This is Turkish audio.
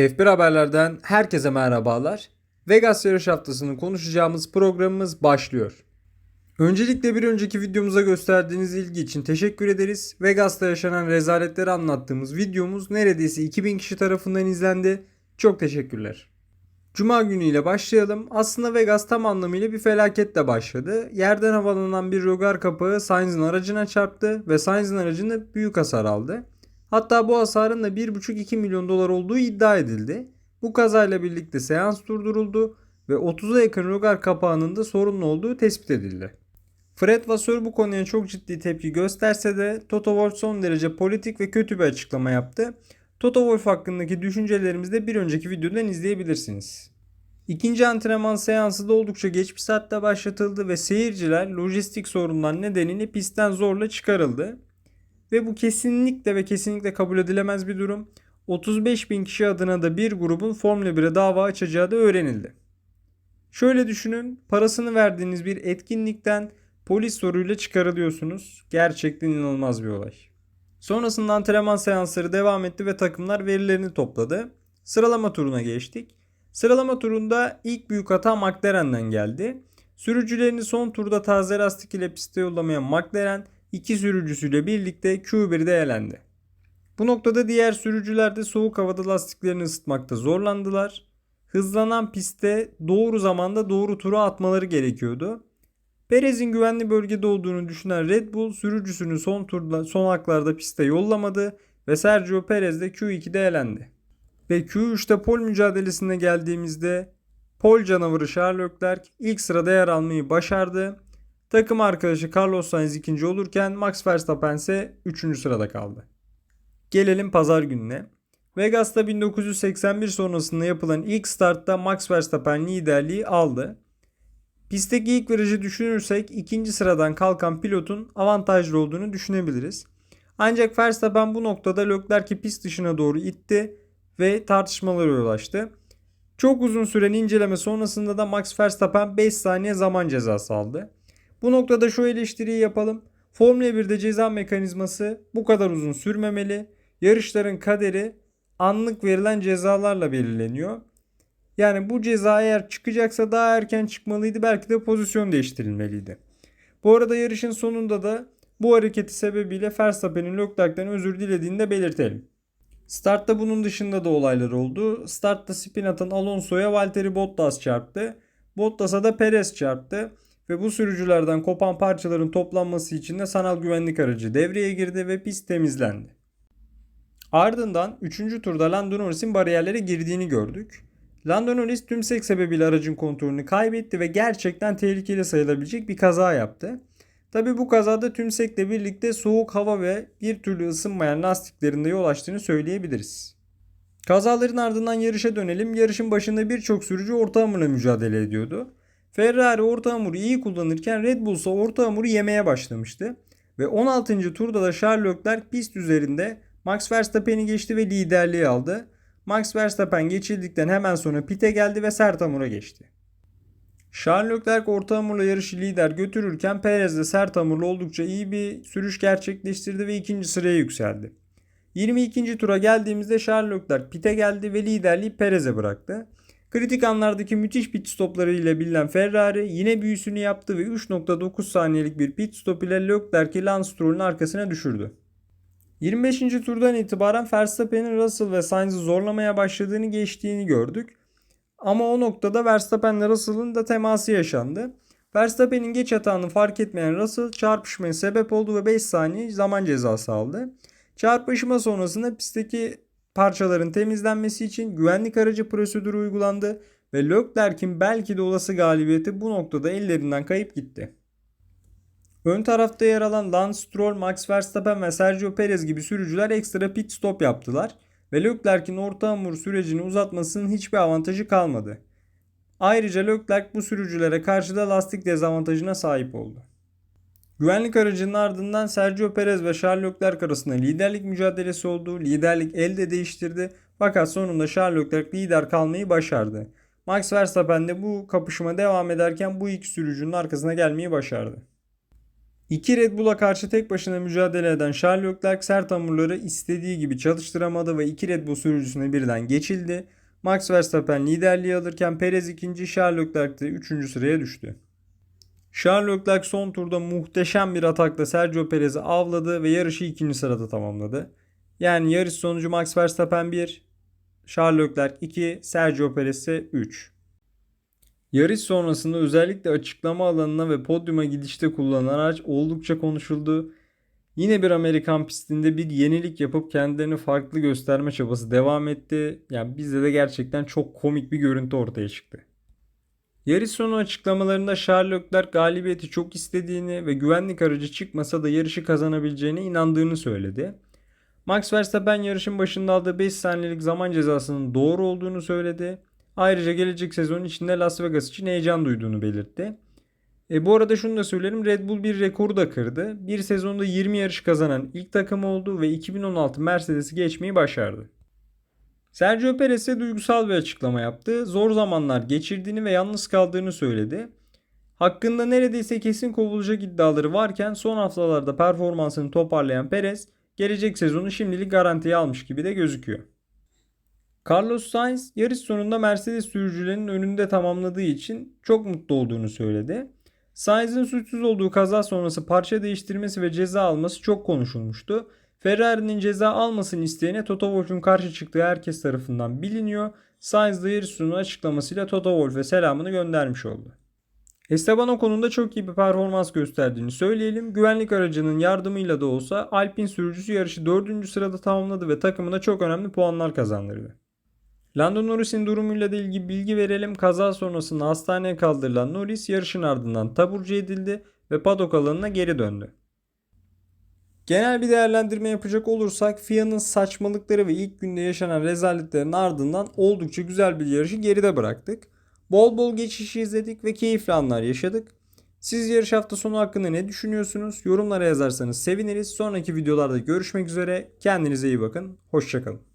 F1 Haberler'den herkese merhabalar. Vegas yarış haftasını konuşacağımız programımız başlıyor. Öncelikle bir önceki videomuza gösterdiğiniz ilgi için teşekkür ederiz. Vegas'ta yaşanan rezaletleri anlattığımız videomuz neredeyse 2000 kişi tarafından izlendi. Çok teşekkürler. Cuma günüyle başlayalım. Aslında Vegas tam anlamıyla bir felaketle başladı. Yerden havalanan bir rögar kapağı Sainz'in aracına çarptı ve Sainz'in aracında büyük hasar aldı. Hatta bu hasarın da 1,5-2 milyon dolar olduğu iddia edildi. Bu kazayla birlikte seans durduruldu ve 30'a yakın rögar kapağının da sorunlu olduğu tespit edildi. Fred Vasseur bu konuya çok ciddi tepki gösterse de Toto Wolff son derece politik ve kötü bir açıklama yaptı. Toto Wolff hakkındaki düşüncelerimizi de bir önceki videodan izleyebilirsiniz. İkinci antrenman seansı da oldukça geç bir saatte başlatıldı ve seyirciler lojistik sorunlar nedeniyle pistten zorla çıkarıldı. Ve bu kesinlikle ve kesinlikle kabul edilemez bir durum. 35 bin kişi adına da bir grubun Formula 1'e dava açacağı da öğrenildi. Şöyle düşünün parasını verdiğiniz bir etkinlikten polis soruyla çıkarılıyorsunuz. Gerçekten inanılmaz bir olay. Sonrasında antrenman seansları devam etti ve takımlar verilerini topladı. Sıralama turuna geçtik. Sıralama turunda ilk büyük hata McLaren'den geldi. Sürücülerini son turda taze lastik ile piste yollamayan McLaren iki sürücüsüyle birlikte Q1'de elendi. Bu noktada diğer sürücüler de soğuk havada lastiklerini ısıtmakta zorlandılar. Hızlanan pistte doğru zamanda doğru tura atmaları gerekiyordu. Perez'in güvenli bölgede olduğunu düşünen Red Bull sürücüsünü son turda son haklarda piste yollamadı ve Sergio Perez de Q2'de elendi. Ve Q3'te pol mücadelesine geldiğimizde pol canavarı Charles Leclerc ilk sırada yer almayı başardı. Takım arkadaşı Carlos Sainz ikinci olurken Max Verstappen ise 3. sırada kaldı. Gelelim pazar gününe. Vegas'ta 1981 sonrasında yapılan ilk startta Max Verstappen liderliği aldı. Pistteki ilk virajı düşünürsek ikinci sıradan kalkan pilotun avantajlı olduğunu düşünebiliriz. Ancak Verstappen bu noktada Leclerc'i pist dışına doğru itti ve tartışmalara yol açtı. Çok uzun süren inceleme sonrasında da Max Verstappen 5 saniye zaman cezası aldı. Bu noktada şu eleştiriyi yapalım. Formula 1'de ceza mekanizması bu kadar uzun sürmemeli. Yarışların kaderi anlık verilen cezalarla belirleniyor. Yani bu ceza eğer çıkacaksa daha erken çıkmalıydı. Belki de pozisyon değiştirilmeliydi. Bu arada yarışın sonunda da bu hareketi sebebiyle Verstappen'in Leclerc'ten özür dilediğini de belirtelim. Startta bunun dışında da olaylar oldu. Startta spin atan Alonso'ya Valtteri Bottas çarptı. Bottas'a da Perez çarptı ve bu sürücülerden kopan parçaların toplanması için de sanal güvenlik aracı devreye girdi ve pist temizlendi. Ardından 3. turda Lando Norris'in bariyerlere girdiğini gördük. Lando Norris tümsek sebebiyle aracın kontrolünü kaybetti ve gerçekten tehlikeli sayılabilecek bir kaza yaptı. Tabi bu kazada tümsekle birlikte soğuk hava ve bir türlü ısınmayan lastiklerinde yol açtığını söyleyebiliriz. Kazaların ardından yarışa dönelim. Yarışın başında birçok sürücü orta hamurla mücadele ediyordu. Ferrari orta hamuru iyi kullanırken Red Bull ise orta hamuru yemeye başlamıştı. Ve 16. turda da Charles Leclerc pist üzerinde Max Verstappen'i geçti ve liderliği aldı. Max Verstappen geçildikten hemen sonra pite geldi ve sert hamura geçti. Charles Leclerc orta hamurla yarışı lider götürürken Perez de sert hamurla oldukça iyi bir sürüş gerçekleştirdi ve ikinci sıraya yükseldi. 22. tura geldiğimizde Charles Leclerc pite geldi ve liderliği Perez'e bıraktı. Kritik anlardaki müthiş pit stopları ile bilinen Ferrari yine büyüsünü yaptı ve 3.9 saniyelik bir pit stop ile Leclerc'i Lance Stroll'ün arkasına düşürdü. 25. turdan itibaren Verstappen'in Russell ve Sainz'ı zorlamaya başladığını geçtiğini gördük. Ama o noktada Verstappen ile Russell'ın da teması yaşandı. Verstappen'in geç hatanı fark etmeyen Russell çarpışmaya sebep oldu ve 5 saniye zaman cezası aldı. Çarpışma sonrasında pistteki parçaların temizlenmesi için güvenlik aracı prosedürü uygulandı ve Leclerc'in belki de olası galibiyeti bu noktada ellerinden kayıp gitti. Ön tarafta yer alan Lance Stroll, Max Verstappen ve Sergio Perez gibi sürücüler ekstra pit stop yaptılar ve Leclerc'in orta hamur sürecini uzatmasının hiçbir avantajı kalmadı. Ayrıca Leclerc bu sürücülere karşı da lastik dezavantajına sahip oldu. Güvenlik aracının ardından Sergio Perez ve Charles Leclerc arasında liderlik mücadelesi oldu. Liderlik elde değiştirdi fakat sonunda Charles Leclerc lider kalmayı başardı. Max Verstappen de bu kapışma devam ederken bu iki sürücünün arkasına gelmeyi başardı. İki Red Bull'a karşı tek başına mücadele eden Charles Leclerc sert hamurları istediği gibi çalıştıramadı ve iki Red Bull sürücüsüne birden geçildi. Max Verstappen liderliği alırken Perez ikinci, Charles Leclerc de üçüncü sıraya düştü. Charles Leclerc son turda muhteşem bir atakla Sergio Perez'i avladı ve yarışı ikinci sırada tamamladı. Yani yarış sonucu Max Verstappen 1, Charles Leclerc 2, Sergio Perez ise 3. Yarış sonrasında özellikle açıklama alanına ve podyuma gidişte kullanılan araç oldukça konuşuldu. Yine bir Amerikan pistinde bir yenilik yapıp kendilerini farklı gösterme çabası devam etti. Yani bizde de gerçekten çok komik bir görüntü ortaya çıktı. Yarış sonu açıklamalarında Charles Leclerc galibiyeti çok istediğini ve güvenlik aracı çıkmasa da yarışı kazanabileceğine inandığını söyledi. Max Verstappen yarışın başında aldığı 5 saniyelik zaman cezasının doğru olduğunu söyledi. Ayrıca gelecek sezon içinde Las Vegas için heyecan duyduğunu belirtti. E, bu arada şunu da söylerim Red Bull bir rekoru da kırdı. Bir sezonda 20 yarış kazanan ilk takım oldu ve 2016 Mercedes'i geçmeyi başardı. Sergio Perez ise duygusal bir açıklama yaptı. Zor zamanlar geçirdiğini ve yalnız kaldığını söyledi. Hakkında neredeyse kesin kovulacak iddiaları varken son haftalarda performansını toparlayan Perez gelecek sezonu şimdilik garantiye almış gibi de gözüküyor. Carlos Sainz yarış sonunda Mercedes sürücülerinin önünde tamamladığı için çok mutlu olduğunu söyledi. Sainz'in suçsuz olduğu kaza sonrası parça değiştirmesi ve ceza alması çok konuşulmuştu. Ferrari'nin ceza almasını isteyene Toto Wolff'un karşı çıktığı herkes tarafından biliniyor. Sainz sonu açıklamasıyla Toto Wolff'e selamını göndermiş oldu. Esteban Ocon'un da çok iyi bir performans gösterdiğini söyleyelim. Güvenlik aracının yardımıyla da olsa Alpine sürücüsü yarışı 4. sırada tamamladı ve takımına çok önemli puanlar kazandırdı. Lando Norris'in durumuyla da ilgili bilgi verelim. Kaza sonrasında hastaneye kaldırılan Norris yarışın ardından taburcu edildi ve padok alanına geri döndü. Genel bir değerlendirme yapacak olursak FIA'nın saçmalıkları ve ilk günde yaşanan rezaletlerin ardından oldukça güzel bir yarışı geride bıraktık. Bol bol geçişi izledik ve keyifli anlar yaşadık. Siz yarış hafta sonu hakkında ne düşünüyorsunuz? Yorumlara yazarsanız seviniriz. Sonraki videolarda görüşmek üzere. Kendinize iyi bakın. Hoşçakalın.